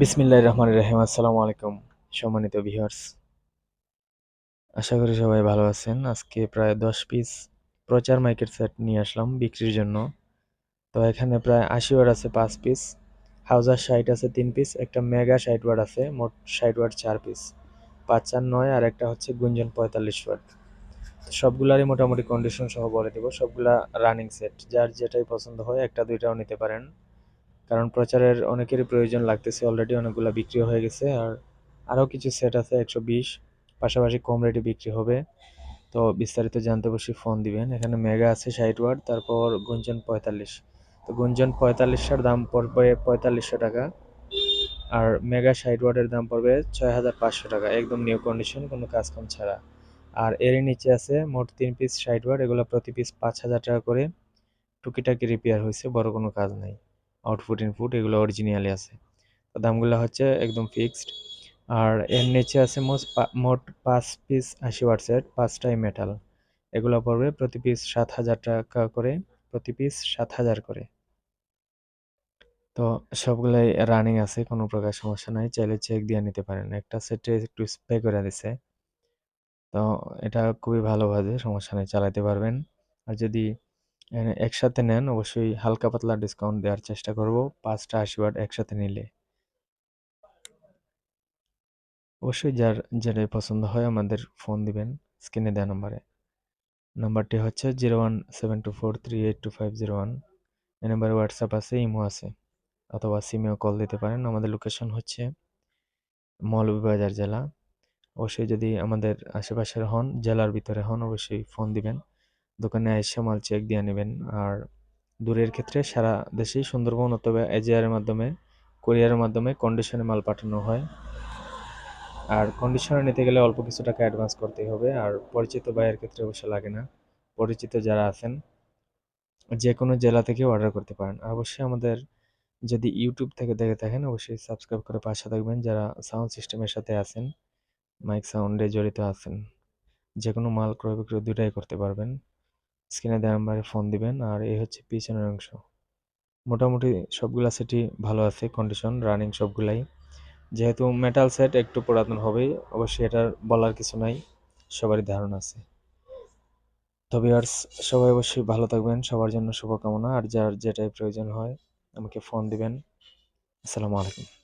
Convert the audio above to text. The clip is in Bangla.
বিসমিল্লাহ রহমান রহিম, আসসালামু আলাইকুম সম্মানিত ভিউয়ার্স আশা করি সবাই ভালো আছেন। আজকে প্রায় দশ পিস প্রচার মাইকের সেট নিয়ে আসলাম বিক্রির জন্য। তো এখানে প্রায় আশি ওয়াট আছে পাঁচ পিস হাউজার ষাট আছে তিন পিস একটা মেগা ষাট ওয়াট আছে, মোট ষাট ওয়াট চার পিস পাঁচ চার নয়, আর একটা হচ্ছে গুঞ্জন পঁয়তাল্লিশ ওয়াট সবগুলারই মোটামুটি কন্ডিশন সহ বলে দেবো। সবগুলা রানিং সেট যার যেটাই পছন্দ হয়, একটা দুইটাও নিতে পারেন। কারণ প্রচারের অনেকেরই প্রয়োজন লাগতেছে। অলরেডি অনেকগুলো বিক্রি হয়ে গেছে আর আরও কিছু সেট আছে, একশো বিশ। পাশাপাশি কম রেটে বিক্রি হবে। তো বিস্তারিত জানতে অবশ্যই ফোন দিবেন। এখানে মেগা আছে ষাট ওয়াট, তারপর গুঞ্জন পঁয়তাল্লিশ। তো গুঞ্জন পঁয়তাল্লিশটার দাম পড়বে পঁয়তাল্লিশশো টাকা। আর মেগা ষাট ওয়াটের দাম পড়বে ছয় হাজার পাঁচশো টাকা। একদম নিউ কন্ডিশন কোনো কাজ কম ছাড়া। আর এর নিচে আছে মোট তিন পিস ষাট ওয়াট, এগুলো প্রতি পিস পাঁচ হাজার টাকা করে। টুকিটাকি রিপেয়ার হয়েছে, বড় কোনো কাজ নাই। আউটপুট ইনপুট এগুলো অরিজিনালি আছে। তো দামগুলো হচ্ছে একদম ফিক্সড আর এর নিচে আছে মোট মোট পাঁচ পিস আশি ওয়াট সেট পাঁচটাই মেটাল এগুলো পড়বে প্রতি পিস সাত হাজার টাকা করে, প্রতি পিস সাত হাজার করে। তো সবগুলাই রানিং আছে, কোনো প্রকার সমস্যা নাই। চাইলে চেক দিয়ে নিতে পারেন। একটা সেটে একটু স্প্রে করে দিছে। তো এটা খুবই ভালো বাজে সমস্যা নেই চালাতে পারবেন। আর যদি একসাথে নেন, অবশ্যই হালকা পাতলা ডিসকাউন্ট দেওয়ার চেষ্টা করব। পাঁচটা আশি ওয়াট একসাথে নিলে। অবশ্যই যার যেটাই পছন্দ হয় আমাদের ফোন দিবেন স্ক্রিনে দেওয়া নাম্বারে নাম্বারটি হচ্ছে zero one seven two four three eight two five zero one এই নাম্বারে হোয়াটসঅ্যাপ আছে ইমো আছে, অথবা সিমেও কল দিতে পারেন। আমাদের লোকেশন হচ্ছে মৌলভীবাজার জেলা। অবশ্যই যদি আমাদের আশেপাশের হন, জেলার ভিতরে হন, অবশ্যই ফোন দিবেন। দোকানে এসে মাল চেক দিয়ে নেবেন। আর দূরের ক্ষেত্রে সারা দেশেই সুন্দরবন অথবা এজিআরের মাধ্যমে, কোরিয়ারের মাধ্যমে কন্ডিশনে মাল পাঠানো হয়। আর কন্ডিশনে নিতে গেলে অল্প কিছু টাকা অ্যাডভান্স করতেই হবে। আর পরিচিত বাইয়ের ক্ষেত্রে অবশ্য লাগে না। পরিচিত যারা আছেন যে কোনো জেলা থেকে অর্ডার করতে পারেন। অবশ্যই আমাদের যদি ইউটিউব থেকে দেখে থাকেন, অবশ্যই সাবস্ক্রাইব করে পাশে থাকবেন। যারা সাউন্ড সিস্টেমের সাথে আছেন মাইক সাউন্ডে জড়িত আছেন যে কোনো মাল ক্রয় বিক্রয় দুটাই করতে পারবেন। স্ক্রিনে দেওয়া নাম্বারে ফোন দিবেন, আর এই হচ্ছে পিছনের অংশ। মোটামুটি সবগুলা সেটই ভালো আছে কন্ডিশন রানিং সবগুলাই। যেহেতু মেটাল সেট একটু পুরাতন হবেই, অবশ্যই এটার বলার কিছু নাই, সবারই ধারণা আছে। তবে আর সবাই অবশ্যই ভালো থাকবেন, সবার জন্য শুভকামনা, আর যার যেটাই প্রয়োজন হয় আমাকে ফোন দিবেন। আসসালামু আলাইকুম।